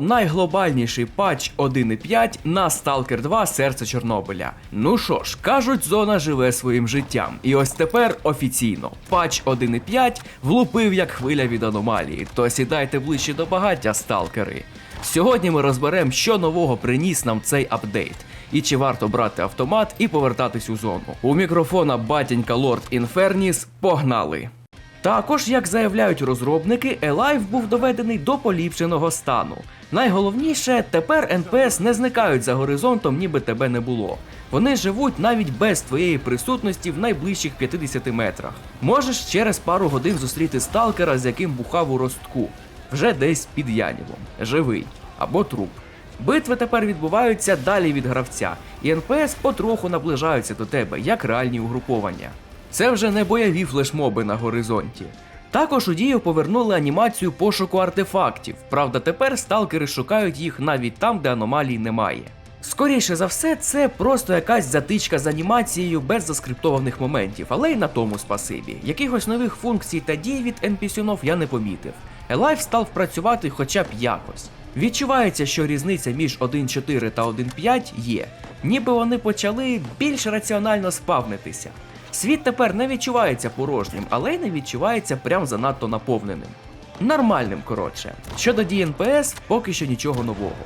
Найглобальніший патч 1.5 на Stalker 2 Серце Чорнобиля. Ну що ж, кажуть, зона живе своїм життям. І ось тепер офіційно. Патч 1.5 влупив як хвиля від аномалії. То сідайте ближче до багаття, сталкери. Сьогодні ми розберемо, що нового приніс нам цей апдейт. І чи варто брати автомат і повертатись у зону. У мікрофона батенька Лорд Інферніс. Погнали! Також, як заявляють розробники, Alive був доведений до поліпшеного стану. Найголовніше, тепер НПС не зникають за горизонтом, ніби тебе не було. Вони живуть навіть без твоєї присутності в найближчих 50 метрах. Можеш через пару годин зустріти сталкера, з яким бухав у ростку, вже десь під Янівом, живий або труп. Битви тепер відбуваються далі від гравця, і НПС потроху наближаються до тебе, як реальні угруповання. Це вже не бойові флешмоби на горизонті. Також у дію повернули анімацію пошуку артефактів. Правда, тепер сталкери шукають їх навіть там, де аномалій немає. Скоріше за все, це просто якась затичка з анімацією без заскриптованих моментів, але й на тому спасибі. Якихось нових функцій та дій від NPC-нов я не помітив. Alive став працювати хоча б якось. Відчувається, що різниця між 1.4 та 1.5 є, ніби вони почали більш раціонально спавнитися. Світ тепер не відчувається порожнім, але й не відчувається прям занадто наповненим. Нормальним, коротше. Щодо DNPS, поки що нічого нового.